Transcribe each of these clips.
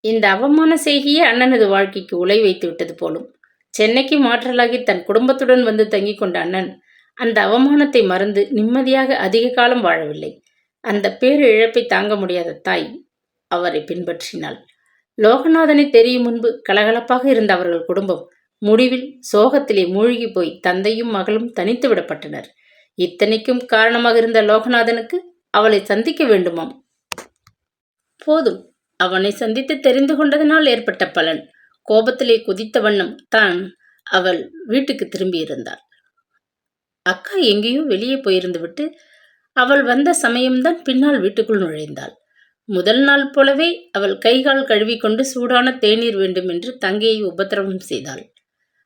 இந்த அவமான செய்கியே அண்ணனது வாழ்க்கைக்கு உலை வைத்து விட்டது போலும். சென்னைக்கு மாற்றலாகி தன் குடும்பத்துடன் வந்து தங்கிக் கொண்ட அண்ணன் அந்த அவமானத்தை மறந்து நிம்மதியாக அதிக காலம் வாழவில்லை. அந்த பேரு இழப்பை தாங்க முடியாத தாய் அவரை பின்பற்றினாள். லோகநாதனை தெரியும் முன்பு கலகலப்பாக இருந்த அவர்கள் குடும்பம் முடிவில் சோகத்திலே மூழ்கி போய் தந்தையும் மகளும் தனித்து விடப்பட்டனர். இத்தனைக்கும் காரணமாக இருந்த லோகநாதனுக்கு அவளை சந்திக்க வேண்டுமாம். போதும். அவனை சந்தித்து தெரிந்து கொண்டதனால் ஏற்பட்ட பலன். கோபத்திலே குதித்த வண்ணம் தான் அவள் வீட்டுக்கு திரும்பியிருந்தாள். அக்கா எங்கேயோ வெளியே போயிருந்து விட்டு அவள் வந்த சமயம்தான் பின்னால் வீட்டுக்குள் நுழைந்தாள். முதல் நாள் போலவே அவள் கைகால் கழுவிக்கொண்டு சூடான தேநீர் வேண்டும் என்று தங்கையை உபத்திரவம் செய்தாள்.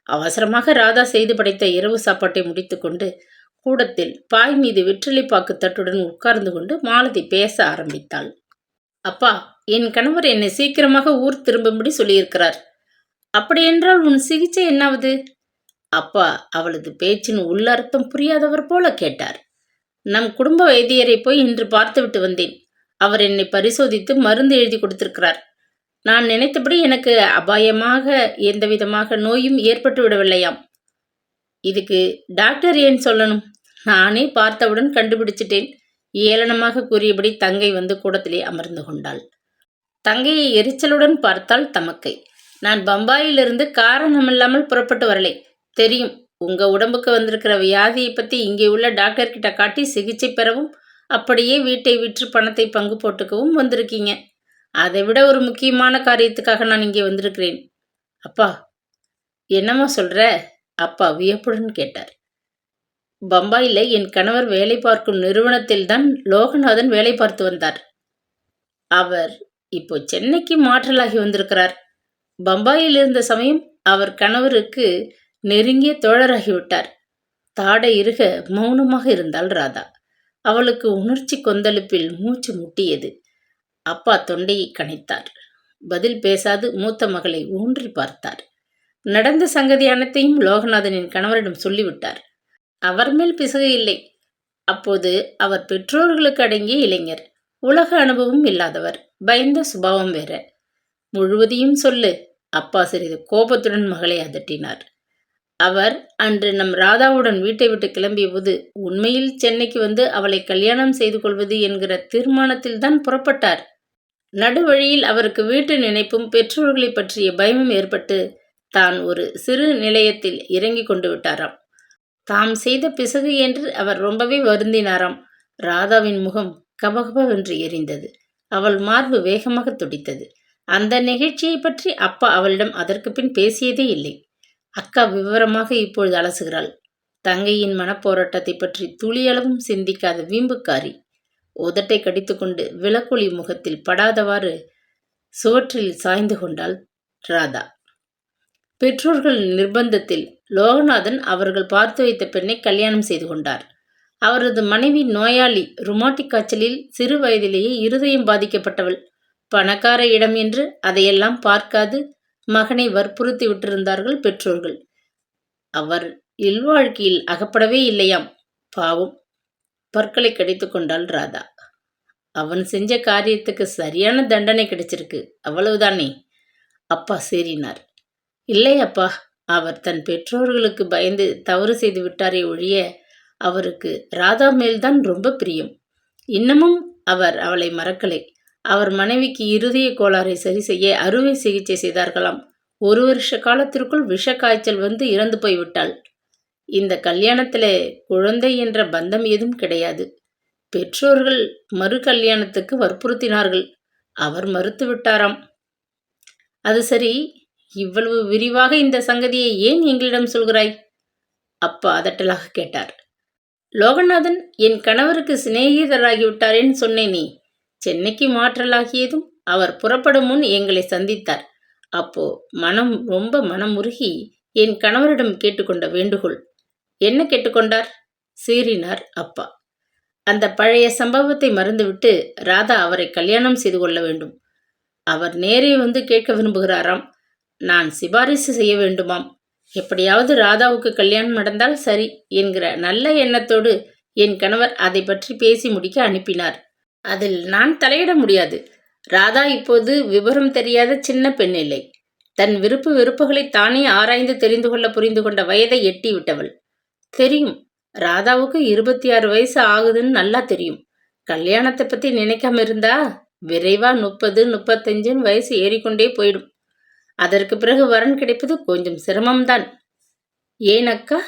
அவசரமாக ராதா செய்து படைத்த இரவு சாப்பாட்டை முடித்துக்கொண்டு கூடத்தில் பாய் மீது வெற்றிலை பாக்கு தட்டுடன் உட்கார்ந்து கொண்டு மாலதி பேச ஆரம்பித்தாள். அப்பா என் கணவர் என்னை சீக்கிரமாக ஊர் திரும்பும்படி சொல்லியிருக்கிறார். அப்படியென்றால் உன் சிகிச்சை என்னாவது? அப்பா அவளது பேச்சின் உள்ளர்த்தம் புரியாதவர் போல கேட்டார். நம் குடும்ப வைத்தியரை போய் இன்று பார்த்துவிட்டு வந்தேன். அவர் என்னை பரிசோதித்து மருந்து எழுதி கொடுத்திருக்கிறார். நான் நினைத்தபடி எனக்கு அபாயமாக எந்த விதமாக நோயும் ஏற்பட்டு விடவில்லையாம் இதுக்கு டாக்டர் ஏன் சொல்லணும்? நானே பார்த்தவுடன் கண்டுபிடிச்சிட்டேன். ஏளனமாக கூறியபடி தங்கை வந்து கூடத்திலே அமர்ந்து கொண்டாள். தங்கையை எரிச்சலுடன் பார்த்தாள் தமக்கை. நான் பம்பாயிலிருந்து காரணமில்லாமல் புறப்பட்டு வரலை. தெரியும் உங்க உடம்புக்கு வந்திருக்கிற வியாதியை பத்தி இங்கே உள்ள டாக்டர் கிட்ட காட்டி சிகிச்சை பெறவும் அப்படியே வீட்டை விற்று பணத்தை பங்கு போட்டுக்கவும் வந்திருக்கீங்க. அதை விட ஒரு முக்கியமான காரியத்துக்காக நான் இங்கே வந்திருக்கிறேன். அப்பா என்னம்மா சொல்ற? அப்பா வியப்புடன் கேட்டார். பம்பாயில் என் கணவர் வேலை பார்க்கும் நிறுவனத்தில்தான் லோகநாதன் வேலை பார்த்து வந்தார். அவர் இப்போ சென்னைக்கு மாற்றலாகி வந்திருக்கிறார். பம்பாயில் இருந்த சமயம் அவர் கணவருக்கு நெருங்கிய தோழராகிவிட்டார். தாடை இருக மௌனமாக இருந்தாள் ராதா. அவளுக்கு உணர்ச்சி கொந்தளிப்பில் மூச்சு முட்டியது. அப்பா தொண்டையை கணித்தார். பதில் பேசாது மூத்த மகளை ஊன்றி பார்த்தார். நடந்த சங்கதி அனைத்தையும் லோகநாதனின் கணவரிடம் சொல்லிவிட்டார். அவர் மேல் பிசகு இல்லை. அப்போது அவர் பெற்றோர்களுக்கு அடங்கிய இளைஞர். உலக அனுபவம் இல்லாதவர். பயந்த சுபாவம் வேற. முழுவதையும் சொல்லு. அப்பா சிறிது கோபத்துடன் மகளை அதட்டினார். அவர் அன்று நம் ராதாவுடன் வீட்டை விட்டு கிளம்பிய போது உண்மையில் சென்னைக்கு வந்து அவளை கல்யாணம் செய்து கொள்வது என்கிற தீர்மானத்தில் தான் புறப்பட்டார். நடுவழியில் அவருக்கு வீட்டு நினைப்பும் பெற்றோர்களை பற்றிய பயமும் ஏற்பட்டு தான் ஒரு சிறு நிலையத்தில் இறங்கி கொண்டு விட்டாராம். தாம் செய்த பிசகு என்று அவர் ரொம்பவே வருந்தினாராம். ராதாவின் முகம் கபகபவென்று எரிந்தது. அவள் மார்பு வேகமாக துடித்தது. அந்த நிகழ்ச்சியை பற்றி அப்பா அவளிடம் அதற்கு பின் பேசியதே இல்லை. அக்கா விவரமாக இப்பொழுது அலசுகிறாள். தங்கையின் மனப்போராட்டத்தை பற்றி துளியளவும் சிந்திக்காத வீம்புக்காரி. உதட்டை கடித்துக்கொண்டு விளக்கொளி முகத்தில் படாதவாறு சுவற்றில் சாய்ந்து கொண்டாள் ராதா. பெற்றோர்கள் நிர்பந்தத்தில் லோகநாதன் அவர்கள் பார்த்து வைத்த பெண்ணை கல்யாணம் செய்து கொண்டார். அவரது மனைவி நோயாளி ருமாட்டிக் காய்ச்சலில் சிறு வயதிலேயே இருதயம் பாதிக்கப்பட்டவள். பணக்கார இடம் என்று அதையெல்லாம் பார்க்காது மகனை வற்புறுத்தி விட்டிருந்தார்கள் பெற்றோர்கள். அவர் இல்வாழ்க்கையில் அகப்படவே இல்லையாம். பாவம். பற்களை கடித்து கொண்டாள் ராதா. அவன் செஞ்ச காரியத்துக்கு சரியான தண்டனை கிடைச்சிருக்கு. அவ்வளவுதானே? அப்பா சேரினார் இல்லை அப்பா அவர் தன் பெற்றோர்களுக்கு பயந்து தவறு செய்து விட்டாரே ஒழிய அவருக்கு ராதா மேல்தான் ரொம்ப பிரியம். இன்னமும் அவர் அவளை மறக்கலை. அவர் மனைவிக்கு இருதய கோளாறை சரி செய்ய அறுவை சிகிச்சை செய்தார்களாம். ஒரு வருஷ காலத்திற்குள் விஷ காய்ச்சல் வந்து இறந்து போய்விட்டாள் இந்த கல்யாணத்தில் குழந்தை என்ற பந்தம் ஏதும் கிடையாது. பெற்றோர்கள் மறு கல்யாணத்துக்கு வற்புறுத்தினார்கள். அவர் மறுத்து விட்டாராம். அது சரி இவ்வளவு விரிவாக இந்த சங்கதியை ஏன் எங்களிடம் சொல்கிறாய்? அப்பா அதட்டலாக கேட்டார். லோகநாதன் என் கணவருக்கு சிநேகிதராகிவிட்டாரேன்னு சொன்னேனே நீ. சென்னைக்கு மாற்றலாகியதும் அவர் புறப்படும் முன் எங்களை சந்தித்தார். அப்போ மனம் ரொம்ப மனமுருகி என் கணவரிடம் கேட்டுக்கொண்ட வேண்டுகோள். என்ன கேட்டுக்கொண்டார்? சீறினார் அப்பா. அந்த பழைய சம்பவத்தை மறந்துவிட்டு ராதா அவரை கல்யாணம் செய்து கொள்ள வேண்டும். அவர் நேரே வந்து கேட்க விரும்புகிறாராம். நான் சிபாரிசு செய்ய வேண்டுமாம். எப்படியாவது ராதாவுக்கு கல்யாணம் நடந்தால் சரி என்கிற நல்ல எண்ணத்தோடு என் கணவர் அதை பற்றி பேசி முடிக்க அனுப்பினார். அதில் நான் தலையிட முடியாது. ராதா இப்போது விவரம் தெரியாத சின்ன பெண் இல்லை. தன் விருப்பு வெறுப்புகளை தானே ஆராய்ந்து தெரிந்து கொள்ள புரிந்து கொண்ட வயதை எட்டி விட்டவள் தெரியும் ராதாவுக்கு இருபத்தி ஆறு வயசு ஆகுதுன்னு நல்லா தெரியும். கல்யாணத்தை பத்தி நினைக்காம இருந்தா விரைவா முப்பது முப்பத்தஞ்சுன்னு வயசு ஏறிக்கொண்டே போயிடும். அதற்கு பிறகு வரன் கிடைப்பது கொஞ்சம் சிரமம்தான். ஏன் அக்கா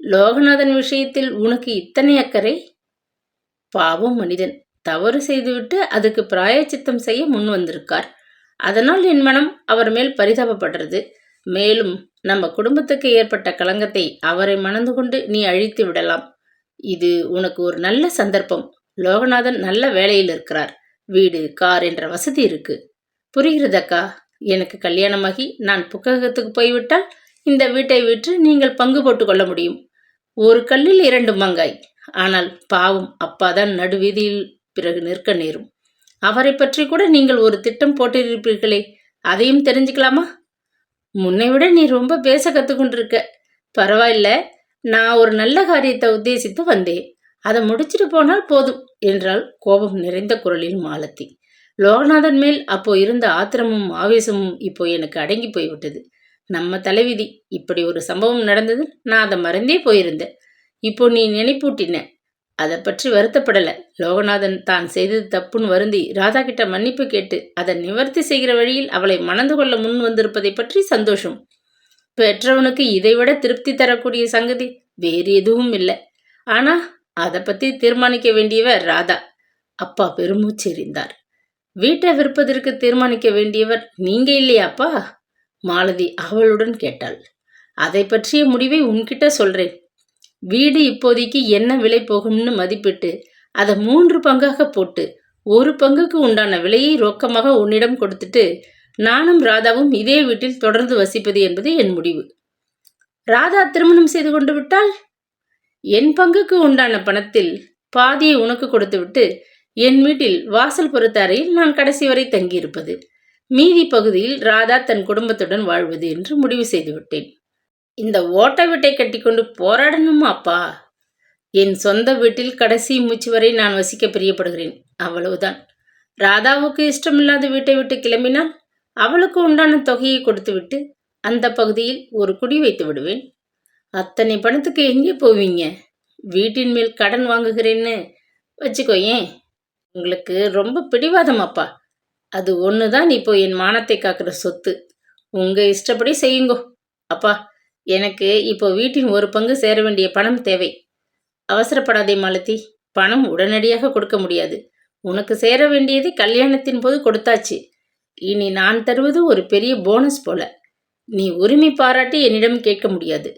லோகநாதன் விஷயத்தில் உனக்கு இத்தனை அக்கறை? பாவம் மனிதன் தவறு செய்துவிட்டு அதுக்கு பிராயச்சித்தம் செய்ய முன் வந்திருக்கார். அதனால் என் மனம் அவர் மேல் பரிதாபப்படுறது. மேலும் நம்ம குடும்பத்துக்கு ஏற்பட்ட களங்கத்தை அவரை மணந்து கொண்டு நீ அழித்து விடலாம். இது உனக்கு ஒரு நல்ல சந்தர்ப்பம். லோகநாதன் நல்ல வேலையில் இருக்கிறார். வீடு கார் என்ற வசதி இருக்கு. புரிகிறதக்கா? எனக்கு கல்யாணமாகி நான் புக்ககத்துக்கு போய்விட்டால் இந்த வீட்டை விற்று நீங்கள் பங்கு போட்டுக்கொள்ள முடியும். ஒரு கல்லில் இரண்டு மங்காய். ஆனால் பாவம் அப்பாதான் நடுவீதியில் பிறகு நிற்க நேரும். அவரை பற்றி கூட நீங்கள் ஒரு திட்டம் போட்டிருப்பீர்களே அதையும் தெரிஞ்சுக்கலாமா? முன்னை விட நீ ரொம்ப பேச கற்றுக்கொண்டிருக்க பரவாயில்ல நான் ஒரு நல்ல காரியத்தை உத்தேசித்து வந்தேன். அதை முடிச்சிட்டு போனால் போதும் என்றால் கோபம் நிறைந்த குரலில் மாலத்தி லோகநாதன் மேல் அப்போ இருந்த ஆத்திரமும் ஆவேசமும் இப்போ எனக்கு அடங்கி போய்விட்டது. நம்ம தலைவிதி இப்படி ஒரு சம்பவம் நடந்தது நான் அதை மறந்தே போயிருந்தேன். இப்போ நீ நினைப்பூட்டின அதை பற்றி வருத்தப்படல. லோகநாதன் தான் செய்தது தப்புன்னு வருந்தி ராதா கிட்ட மன்னிப்பு கேட்டு அதை நிவர்த்தி செய்கிற வழியில் அவளை மணந்து கொள்ள முன் வந்திருப்பதை பற்றி சந்தோஷம். பெற்றவனுக்கு இதைவிட திருப்தி தரக்கூடிய சங்கதி வேறு எதுவும் இல்லை. ஆனா அதை பத்தி தீர்மானிக்க வேண்டியவர் ராதா. அப்பா பெருமூச்சு எறிந்தார் வீட்டை விற்பதற்கு தீர்மானிக்க வேண்டியவர் நீங்க இல்லையாப்பா? மாலதி அவளுடன் கேட்டாள். அதை பற்றிய முடிவை உன்கிட்ட சொல்றேன். வீடு இப்போதைக்கு என்ன விலை போகும்னு மதிப்பிட்டு அதை மூன்று பங்காக போட்டு ஒரு பங்குக்கு உண்டான விலையை ரொக்கமாக உன்னிடம் கொடுத்துட்டு நானும் ராதாவும் இதே வீட்டில் தொடர்ந்து வசிப்பது என்பது என் முடிவு. ராதா திருமணம் செய்து கொண்டு விட்டால் என் பங்குக்கு உண்டான பணத்தில் பாதியை உனக்கு கொடுத்துவிட்டு என் வீட்டில் வாசல் பொறுத்த அறையில் நான் கடைசி வரை தங்கியிருப்பது. மீதி பகுதியில் ராதா தன் குடும்பத்துடன் வாழ்வது என்று முடிவு செய்துவிட்டேன். இந்த ஓட்ட வீட்டை கட்டிக்கொண்டு போராடணுமா அப்பா? என் சொந்த வீட்டில் கடைசி மூச்சு வரை நான் வசிக்க பிரியப்படுகிறேன். அவ்வளவுதான். ராதாவுக்கு இஷ்டமில்லாத வீட்டை விட்டு கிளம்பினால் அவளுக்கு உண்டான தொகையை கொடுத்துவிட்டு அந்த பகுதியில் ஒரு குடி வைத்து விடுவேன். அத்தனை பணத்துக்கு எங்கே போவீங்க? வீட்டின் மேல் கடன் வாங்குகிறேன்னு வச்சுக்கோ ஏன் உங்களுக்கு ரொம்ப பிடிவாதம் அப்பா அது ஒன்று தான் இப்போ என் மானத்தை காக்கிற சொத்து. உங்கள் இஷ்டப்படி செய்யுங்கோ. அப்பா எனக்கு இப்போ வீட்டின் ஒரு பங்கு சேர வேண்டிய பணம் தேவை. அவசரப்படாதே மாலதி. பணம் உடனடியாக கொடுக்க முடியாது. உனக்கு சேர வேண்டியதை கல்யாணத்தின் போது கொடுத்தாச்சு. இனி நான் தருவது ஒரு பெரிய போனஸ் போல. நீ உரிமை பாராட்டி என்னிடம் கேட்க முடியாது.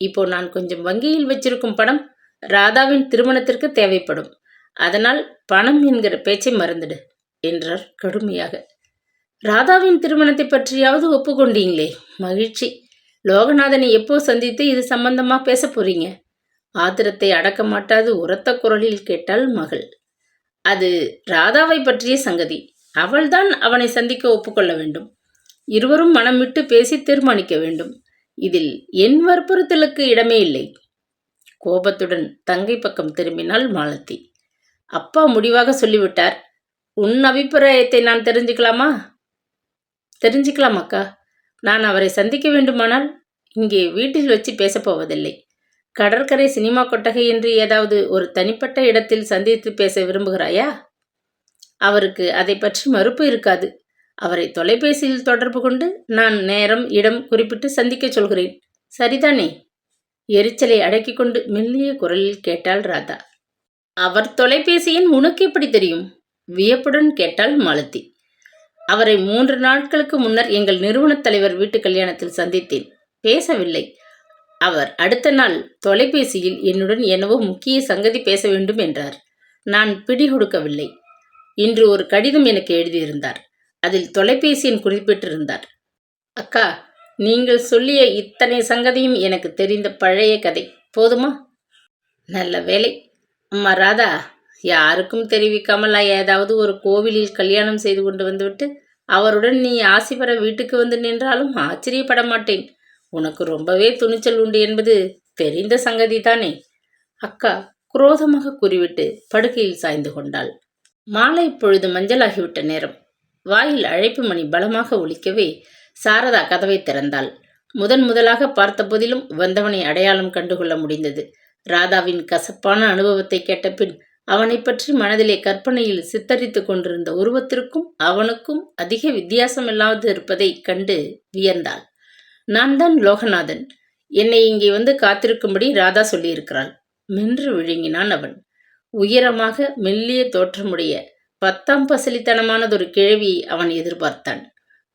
இப்போ நான் கொஞ்சம் வங்கியில் வச்சிருக்கும் பணம் ராதாவின் திருமணத்திற்கு தேவைப்படும். அதனால் பணம் என்கிற பேச்சை மறந்துடு என்றார் கடுமையாக. ராதாவின் திருமணத்தை பற்றியாவது ஒப்புக்கொண்டீங்களே மகிழ்ச்சி. லோகநாதனை எப்போ சந்தித்து இது சம்பந்தமா பேச போறீங்க? ஆத்திரத்தை அடக்க மாட்டாது உரத்த குரலில் கேட்டாள் மகள். அது ராதாவை பற்றிய சங்கதி. அவள்தான் அவனை சந்திக்க ஒப்புக்கொள்ள வேண்டும். இருவரும் மனம் விட்டு பேசி தீர்மானிக்க வேண்டும். இதில் என் வற்புறுத்தலுக்கு இடமே இல்லை. கோபத்துடன் தங்கை பக்கம் திரும்பினாள் மாலத்தி அப்பா முடிவாக சொல்லிவிட்டார். உன் அபிப்பிராயத்தை நான் தெரிஞ்சுக்கலாமா? தெரிஞ்சுக்கலாம் அக்கா. நான் அவரை சந்திக்க வேண்டுமானால் இங்கே வீட்டில் வச்சு பேசப்போவதில்லை கடற்கரை சினிமா கொட்டகை என்று ஏதாவது ஒரு தனிப்பட்ட இடத்தில் சந்தித்து பேச விரும்புகிறாயா? அவருக்கு அதை பற்றி மறுப்பு இருக்காது. அவரை தொலைபேசியில் தொடர்பு கொண்டு நான் நேரம் இடம் குறிப்பிட்டு சந்திக்க சொல்கிறேன். சரிதானே? எரிச்சலை அடக்கிக் கொண்டு மெல்லிய குரலில் கேட்டாள் ராதா. அவர் தொலைபேசியின் உனக்கு எப்படி தெரியும்? வியப்புடன் கேட்டாள் மாலதி. அவரை மூன்று நாட்களுக்கு முன்னர் எங்கள் நிறுவனத் தலைவர் வீட்டு கல்யாணத்தில் சந்தித்தேன். பேசவில்லை. அவர் அடுத்த நாள் தொலைபேசியில் என்னுடன் என்னவோ முக்கிய சங்கதி பேச வேண்டும் என்றார். நான் பிடி கொடுக்கவில்லை. இன்று ஒரு கடிதம் எனக்கு எழுதியிருந்தார். அதில் தொலைபேசியின் குறிப்பிட்டிருந்தார். அக்கா நீங்கள் சொல்லிய இத்தனை சங்கதியும் எனக்கு தெரிந்த பழைய கதை. போதுமா? நல்ல வேலை அம்மா ராதா யாருக்கும் தெரிவிக்காமல் ஏதாவது ஒரு கோவிலில் கல்யாணம் செய்து கொண்டு வந்துவிட்டு அவருடன் நீ ஆசி பெற வீட்டுக்கு வந்து நின்றாலும் ஆச்சரியப்பட மாட்டேன். உனக்கு ரொம்பவே துணிச்சல் உண்டு என்பது தெரிந்த சங்கதி தானே? அக்கா குரோதமாக கூறிவிட்டு படுக்கையில் சாய்ந்து கொண்டாள். மாலை இப்பொழுது மஞ்சளாகிவிட்ட நேரம். வாயில் அழைப்பு மணி பலமாக ஒலிக்கவே சாரதா கதவை திறந்தாள். முதன் முதலாக பார்த்தபோதிலும் வந்தவனை அடையாளம் கண்டுகொள்ள முடிந்தது. ராதாவின் கசப்பான அனுபவத்தை கேட்டபின் அவனை பற்றி மனதிலே கற்பனையில் சித்தரித்துக் கொண்டிருந்த உருவத்திற்கும் அவனுக்கும் அதிக வித்தியாசமில்லாது இருப்பதை கண்டு வியந்தாள். நான் தான் லோகநாதன். என்னை இங்கே வந்து காத்திருக்கும்படி ராதா சொல்லியிருக்கிறாள் மென்று விழுங்கினான் அவன். உயரமாக மெல்லிய தோற்றமுடைய பத்தாம் பசலித்தனமானதொரு கிழவியை அவன் எதிர்பார்த்தான்.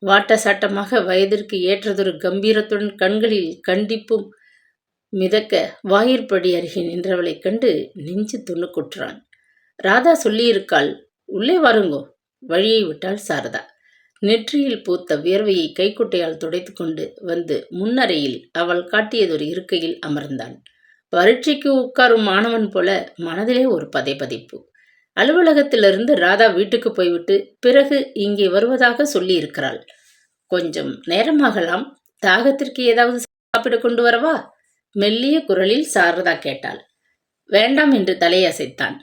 வாட்ட சாட்டமாக வயதிற்கு ஏற்றதொரு கம்பீரத்துடன் கண்களில் கண்டிப்பும் மிதக்க வாயிற்படி அருகே நின்றவளைக் கண்டு நெஞ்சு துணுக்குற்றான் ராதா சொல்லியிருக்காள் உள்ளே வாருங்கோ. வழியை விட்டாள் சாரதா. நெற்றியில் பூத்த வியர்வையை கைக்குட்டையால் துடைத்து கொண்டு வந்து முன்னறையில் அவள் காட்டியதொரு இருக்கையில் அமர்ந்தான். பரீட்சைக்கு உட்காரும் மாணவன் போல மனதிலே ஒரு பதைபதைப்பு அலுவலகத்திலிருந்து ராதா வீட்டுக்கு போய்விட்டு பிறகு இங்கே வருவதாக சொல்லியிருக்கிறாள். கொஞ்சம் நேரமாகலாம். தாகத்திற்கு ஏதாவது சாப்பிட கொண்டு வரவா? மெல்லிய குரலில் சாரதா கேட்டாள். வேண்டாம் என்று தலையசைத்தான்.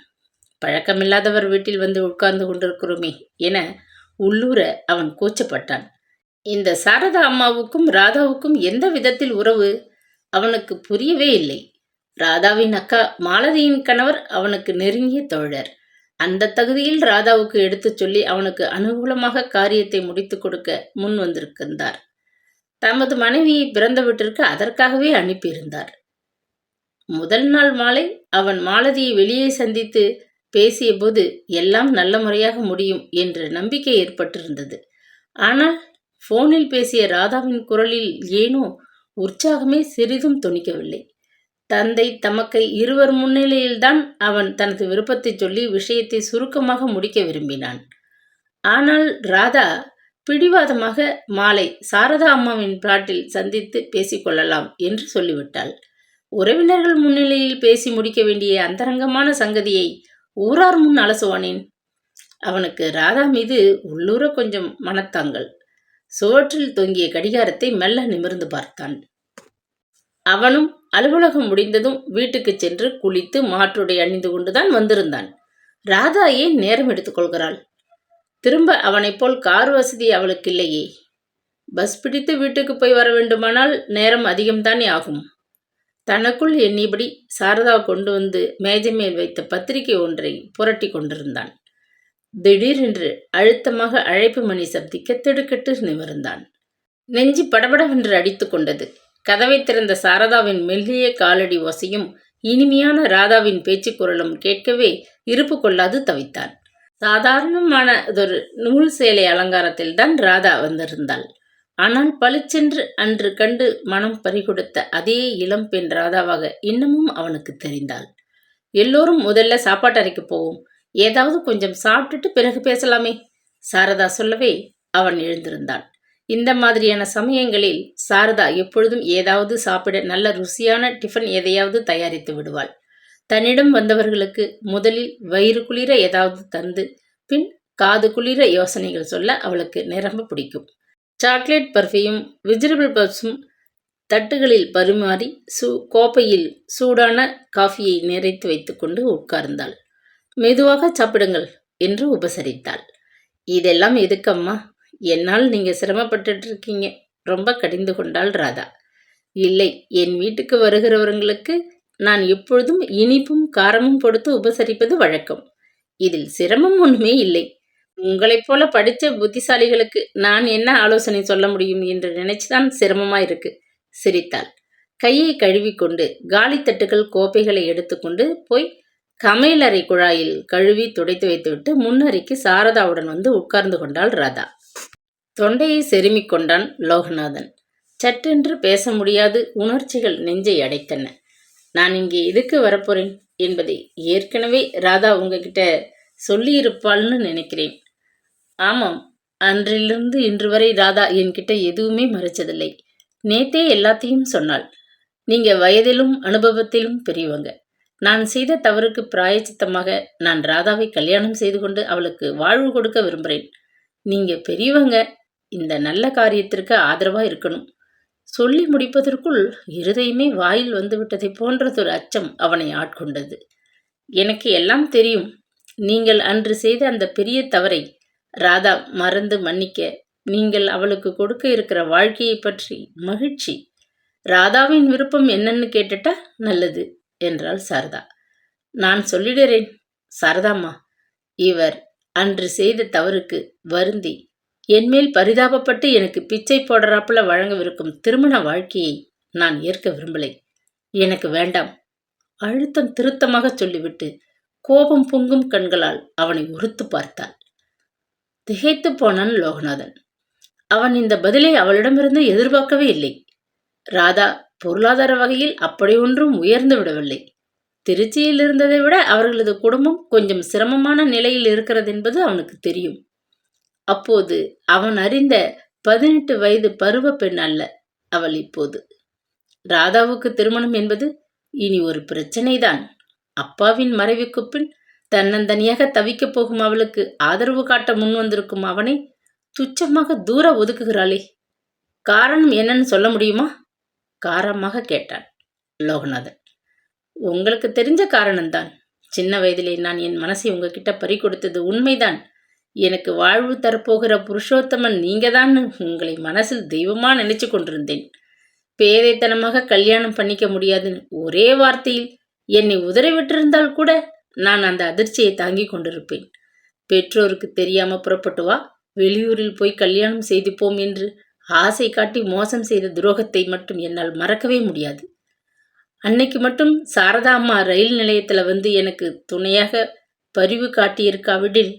பழக்கமில்லாதவர் வீட்டில் வந்து உட்கார்ந்து கொண்டிருக்கிறோமே என உள்ளூர அவன் கூச்சப்பட்டான். இந்த சாரதா அம்மாவுக்கும் ராதாவுக்கும் எந்த விதத்தில் உறவு? அவனுக்கு புரியவே இல்லை. ராதாவின் அக்கா மாலதியின் கணவர் அவனுக்கு நெருங்கிய தோழர். அந்த தகுதியில் ராதாவுக்கு எடுத்துச் சொல்லி அவனுக்கு அனுகூலமாக காரியத்தை முடித்துக் கொடுக்க முன் வந்திருக்கின்றார் தமது மனைவியை பிறந்த வீட்டிற்கு அதற்காகவே அனுப்பியிருந்தார். முதல் நாள் மாலை அவன் மாலதியை வெளியே சந்தித்து பேசியபோது எல்லாம் நல்ல முறையாக முடியும் என்ற நம்பிக்கை ஏற்பட்டிருந்தது. ஆனால் போனில் பேசிய ராதாவின் குரலில் ஏனோ உற்சாகமே சிறிதும் துணிக்கவில்லை. தந்தை தமக்கை இருவர் முன்னிலையில்தான் அவன் தனது விருப்பத்தை சொல்லி விஷயத்தை சுருக்கமாக முடிக்க விரும்பினான். ஆனால் ராதா பிடிவாதமாக மாலை சாரதா அம்மாவின் பிளாட்டில் சந்தித்து பேசிக்கொள்ளலாம் என்று சொல்லிவிட்டாள். உறவினர்கள் முன்னிலையில் பேசி முடிக்க வேண்டிய அந்தரங்கமான சங்கதியை ஊரார் முன் அலசுவானேன்? அவனுக்கு ராதா மீது உள்ளூர கொஞ்சம் மனத்தாங்கள் சுவற்றில் தொங்கிய கடிகாரத்தை மெல்ல நிமிர்ந்து பார்த்தான். அவனும் அலுவலகம் முடிந்ததும் வீட்டுக்கு சென்று குளித்து மாற்றுடை அணிந்து கொண்டுதான் வந்திருந்தான். ராதா ஏன் நேரம் எடுத்துக்கொள்கிறாள்? திரும்ப அவனைப் போல் கார் வசதி அவளுக்கு இல்லையே பஸ் பிடித்து வீட்டுக்கு போய் வர வேண்டுமானால் நேரம் அதிகம்தானே ஆகும். தனக்குள் எண்ணிபடி சாரதா கொண்டு வந்து மேஜை மேல் வைத்த பத்திரிகை ஒன்றை புரட்டி கொண்டிருந்தான். திடீரென்று அழுத்தமாக அழைப்பு மணி சப்திக்க திடுக்கிட்டு நிமிர்ந்தான். நெஞ்சு படபடவென்று அடித்து கொண்டது. கதவை திறந்த சாரதாவின் மெல்லிய காலடி ஓசையும் இனிமையான ராதாவின் பேச்சு குரலும் கேட்கவே இருப்பு கொள்ளாது தவித்தான். சாதாரணமான சாதாரணமானதொரு நூல் சேலை அலங்காரத்தில் தான் ராதா வந்திருந்தாள். ஆனால் பளிச்சென்று அன்று கண்டு மனம் பறிகொடுத்த அதே இளம் பெண் ராதாவாக இன்னமும் அவனுக்கு தெரிந்தாள். எல்லோரும் முதல்ல சாப்பாட்டறைக்கு போவோம். ஏதாவது கொஞ்சம் சாப்பிட்டுட்டு பிறகு பேசலாமே. சாரதா சொல்லவே அவன் எழுந்திருந்தான் இந்த மாதிரியான சமயங்களில் சாரதா எப்பொழுதும் ஏதாவது சாப்பிட நல்ல ருசியான டிஃபன் எதையாவது தயாரித்து விடுவாள். தன்னிடம் வந்தவர்களுக்கு முதலில் வயிறு குளிர ஏதாவது தந்து பின் காது குளிர யோசனைகள் சொல்ல அவளுக்கு நிரம்ப பிடிக்கும். சாக்லேட் பர்ஃபியும் விஜிடபிள் பப்ஸும் தட்டுகளில் பரிமாறி சூ கோப்பையில் சூடான காஃபியை நிறைத்து வைத்துக்கொண்டு உட்கார்ந்தாள். மெதுவாக சாப்பிடுங்கள் என்று உபசரித்தாள். இதெல்லாம் எதுக்கம்மா? என்னால் நீங்கள் சிரமப்பட்டுட்டு இருக்கீங்க. ரொம்ப கடிந்து கொண்டாள் ராதா. இல்லை என் வீட்டுக்கு வருகிறவர்களுக்கு நான் எப்பொழுதும் இனிப்பும் காரமும் கொடுத்து உபசரிப்பது வழக்கம். இதில் சிரமம் ஒன்றுமே இல்லை. உங்களைப் போல படித்த புத்திசாலிகளுக்கு நான் என்ன ஆலோசனை சொல்ல முடியும் என்று நினைச்சுதான் சிரமமா இருக்கு சிரித்தாள். கையை கழுவிக்கொண்டு காலித்தட்டுகள் கோப்பைகளை எடுத்துக்கொண்டு போய் கமையலறை குழாயில் கழுவி துடைத்து வைத்துவிட்டு முன்னறைக்கு சாரதாவுடன் வந்து உட்கார்ந்து கொண்டாள் ராதா. தொண்டையை செருமிக் கொண்டான் லோகநாதன். சட்டென்று பேச முடியாது உணர்ச்சிகள் நெஞ்சை அடைத்தன. நான் இங்கே எதுக்கு வரப்போறேன் என்பதை ஏற்கனவே ராதா உங்ககிட்ட சொல்லியிருப்பாள்னு நினைக்கிறேன். ஆமாம் அன்றிலிருந்து இன்று வரை ராதா என்கிட்ட எதுவுமே மறைச்சதில்லை. நேத்தே எல்லாத்தையும் சொன்னாள். நீங்க வயதிலும் அனுபவத்திலும் பெரியவங்க. நான் செய்த தவறுக்கு பிராயச்சித்தமாக நான் ராதாவை கல்யாணம் செய்து கொண்டு அவளுக்கு வாழ்வு கொடுக்க விரும்புகிறேன் நீங்க பெரியவங்க இந்த நல்ல காரியத்திற்கு ஆதரவா இருக்கணும். சொல்லி முடிப்பதற்குள் இருதயமே வாயில் வந்துவிட்டதை போன்றதொரு அச்சம் அவனை ஆட்கொண்டது. எனக்கு எல்லாம் தெரியும். நீங்கள் அன்று செய்த அந்த பெரிய தவறை ராதா மறந்து மன்னிக்க நீங்கள் அவளுக்கு கொடுக்க இருக்கிற வாழ்க்கையை பற்றி மகிழ்ச்சி. ராதாவின் விருப்பம் என்னன்னு கேட்டுட்டா நல்லது என்றாள் சாரதா. நான் சொல்லிடுறேன் சாரதாம்மா. இவர் அன்று செய்த தவறுக்கு வருந்தி என்மேல் பரிதாபப்பட்டு எனக்கு பிச்சை போடுறாப்புல வழங்கவிருக்கும் திருமண வாழ்க்கையை நான் ஏற்க விரும்பலை. எனக்கு வேண்டாம். அழுத்தம் திருத்தமாக சொல்லிவிட்டு கோபம் பொங்கும் கண்களால் அவனை உறுத்து பார்த்தாள். திகைத்து போனான் லோகநாதன். அவன் இந்த பதிலை அவளிடமிருந்து எதிர்பார்க்கவே இல்லை. ராதா பொருளாதார வகையில் அப்படி ஒன்றும் உயர்ந்து விடவில்லை. திருச்சியில் இருந்ததை விட அவர்களது குடும்பம் கொஞ்சம் சிரமமான நிலையில் இருக்கிறது என்பது அவனுக்கு தெரியும். அப்போது அவன் அறிந்த பதினெட்டு வயது பருவ பெண் அல்ல அவள் இப்போது. ராதாவுக்கு திருமணம் என்பது இனி ஒரு பிரச்சனைதான். அப்பாவின் மறைவுக்கு பின் தன்னந்தனியாக தவிக்கப் போகும் அவளுக்கு ஆதரவு காட்ட முன் வந்திருக்கும் அவனை துச்சமாக தூர ஒதுக்குகிறாளே. காரணம் என்னன்னு சொல்ல முடியுமா? காரமாக கேட்டான் லோகநாதன். உங்களுக்கு தெரிஞ்ச காரணம்தான். சின்ன வயதிலே நான் என் மனசை உங்ககிட்ட பறி கொடுத்தது உண்மைதான். எனக்கு வாழ்வு தரப்போகிற புருஷோத்தமன் நீங்க தான் உங்களை மனசில் தெய்வமா நினைச்சு கொண்டிருந்தேன். பேதைத்தனமாக கல்யாணம் பண்ணிக்க முடியாதுன்னு ஒரே வார்த்தையில் என்னை உதறிவிட்டிருந்தால் கூட நான் அந்த அதிர்ச்சியை தாங்கி கொண்டிருப்பேன். பெற்றோருக்கு தெரியாம புறப்பட்டு வா வெளியூரில் போய் கல்யாணம் செய்துப்போம் என்று ஆசை காட்டி மோசம் செய்த துரோகத்தை மட்டும் என்னால் மறக்கவே முடியாது. அன்னைக்கு மட்டும் சாரதா அம்மா ரயில் நிலையத்தில் வந்து எனக்கு துணையாக பரிவு காட்டியிருக்காவிடில்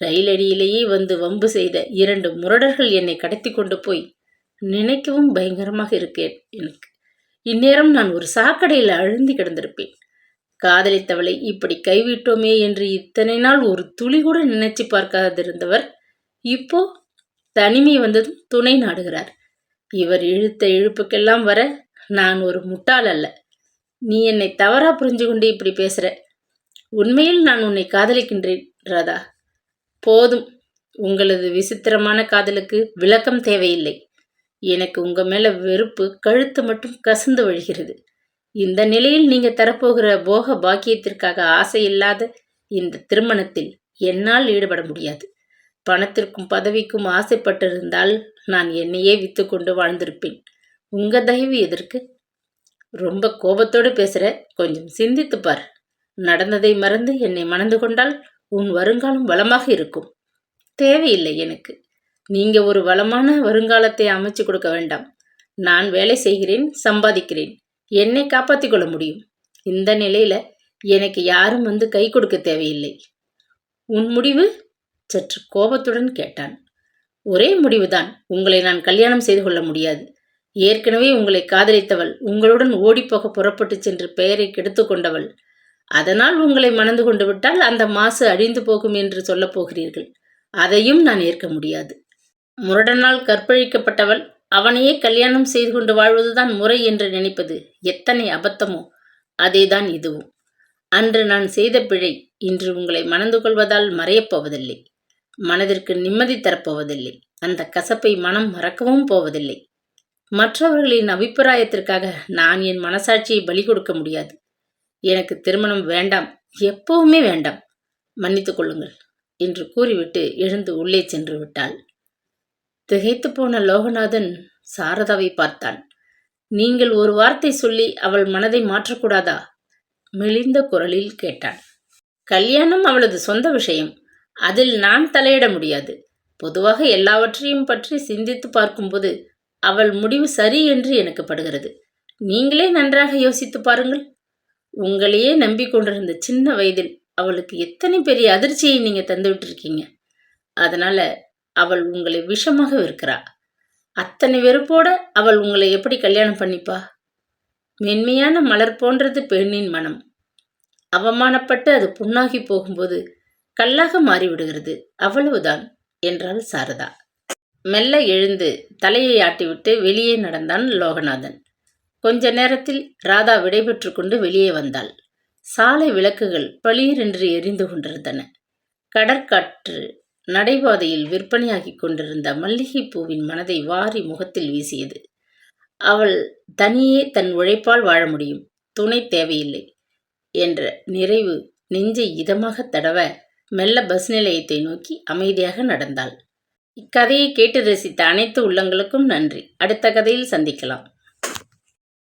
ரயில் அடியிலேயே வந்து வம்பு செய்த இரண்டு முரடர்கள் என்னை கடத்தி கொண்டு போய் நினைக்கவும் பயங்கரமாக இருக்கேன் எனக்கு. இந்நேரம் நான் ஒரு சாக்கடையில் அழுந்தி கிடந்திருப்பேன். காதலித்தவளை இப்படி கைவிட்டோமே என்று இத்தனை நாள் ஒரு துளி கூட நினைச்சு பார்க்காதிருந்தவர் இப்போ தனிமை வந்ததும் துணை நாடுகிறார். இவர் இழுத்த இழுப்புக்கெல்லாம் வர நான் ஒரு முட்டாள் அல்ல. நீ என்னை தவறா புரிஞ்சு கொண்டு இப்படி பேசுற. உண்மையில் நான் உன்னை காதலிக்கின்றேன் ராதா. போதும். உங்களது விசித்திரமான காதலுக்கு விளக்கம் தேவையில்லை. எனக்கு உங்க மேல வெறுப்பு கழுத்து மட்டும் கசந்து வழிகிறது. இந்த நிலையில் நீங்க தரப்போகிற போக பாக்கியத்திற்காக ஆசை இல்லாத இந்த திருமணத்தில் என்னால் ஈடுபட முடியாது. பணத்திற்கும் பதவிக்கும் ஆசைப்பட்டிருந்தால் நான் என்னையே வித்து கொண்டு வாழ்ந்திருப்பேன். உங்க தயவு எதற்கு? ரொம்ப கோபத்தோடு பேசுற கொஞ்சம் சிந்தித்து பார். நடந்ததை மறந்து என்னை மணந்து கொண்டால் உன் வருங்காலம் வளமாக இருக்கும். தேவையில்லை எனக்கு. நீங்க ஒரு வளமான வருங்காலத்தை அமைச்சு கொடுக்க வேண்டாம். நான் வேலை செய்கிறேன் சம்பாதிக்கிறேன். என்னை காப்பாற்றிக் கொள்ள முடியும். இந்த நிலையில எனக்கு யாரும் வந்து கை கொடுக்க தேவையில்லை. உன் முடிவு? சற்று கோபத்துடன் கேட்டான். ஒரே முடிவுதான். உங்களை நான் கல்யாணம் செய்து கொள்ள முடியாது. ஏற்கனவே உங்களை காதலித்தவள் உங்களுடன் ஓடிப்போக புறப்பட்டு சென்று பெயரை கெடுத்து கொண்டவள். அதனால் உங்களை மணந்து கொண்டு விட்டால் அந்த மாசு அழிந்து போகும் என்று சொல்லப் போகிறீர்கள். அதையும் நான் ஏற்க முடியாது. முரடனால் கற்பழிக்கப்பட்டவள் அவனையே கல்யாணம் செய்து கொண்டு வாழ்வதுதான் முறை என்று நினைப்பது எத்தனை அபத்தமோ அதேதான் இதுவும். அன்று நான் செய்த பிழை இன்று உங்களை மணந்து கொள்வதால் மறையப் போவதில்லை. மனதிற்கு நிம்மதி தரப்போவதில்லை. அந்த கசப்பை மனம் மறக்கவும் போவதில்லை. மற்றவர்களின் அபிப்பிராயத்திற்காக நான் என் மனசாட்சியை பலி கொடுக்க முடியாது. எனக்கு திருமணம் வேண்டாம் எப்பவுமே வேண்டாம் மன்னித்து கொள்ளுங்கள் என்று கூறிவிட்டு எழுந்து உள்ளே சென்று விட்டாள். திகைத்து போன லோகநாதன் சாரதாவை பார்த்தான். நீங்கள் ஒரு வார்த்தை சொல்லி அவள் மனதை மாற்றக்கூடாதா? மெலிந்த குரலில் கேட்டான். கல்யாணம் அவளது சொந்த விஷயம் அதில் நான் தலையிட முடியாது. பொதுவாக எல்லாவற்றையும் பற்றி சிந்தித்து பார்க்கும்போது அவள் முடிவு சரி என்று எனக்கு படுகிறது. நீங்களே நன்றாக யோசித்து பாருங்கள். உங்களையே நம்பிக்கொண்டிருந்த சின்ன வயதில் அவளுக்கு எத்தனை பெரிய அதிர்ச்சியை நீங்கள் தந்து விட்டுருக்கீங்க அதனால் அவள் உங்களை விஷமாக இருக்கிறா அத்தனை வெறுப்போட அவள் உங்களை எப்படி கல்யாணம் பண்ணிப்பா? மென்மையான மலர் போன்றது பெண்ணின் மனம். அவமானப்பட்டு அது புண்ணாகி போகும்போது கல்லாக மாறிவிடுகிறது. அவ்வளவுதான் என்றாள் சாரதா. மெல்ல எழுந்து தலையை ஆட்டிவிட்டு வெளியே நடந்தான் லோகநாதன். கொஞ்ச நேரத்தில் ராதா விடைபெற்று கொண்டு வெளியே வந்தாள். சாலை விளக்குகள் பளியரென்று எரிந்து கொண்டிருந்தன. கடற்காற்று நடைபாதையில் விற்பனையாகிக் கொண்டிருந்த மல்லிகை பூவின் மனதை வாரி முகத்தில் வீசியது. அவள் தனியே தன் உழைப்பால் வாழ முடியும் துணை தேவையில்லை என்ற நிறைவு நெஞ்சை இதமாக தடவ மெல்ல பஸ் நிலையத்தை நோக்கி அமைதியாக நடந்தாள். இக்கதையை கேட்டு ரசித்த அனைத்து உள்ளங்களுக்கும் நன்றி. அடுத்த கதையில் சந்திக்கலாம்.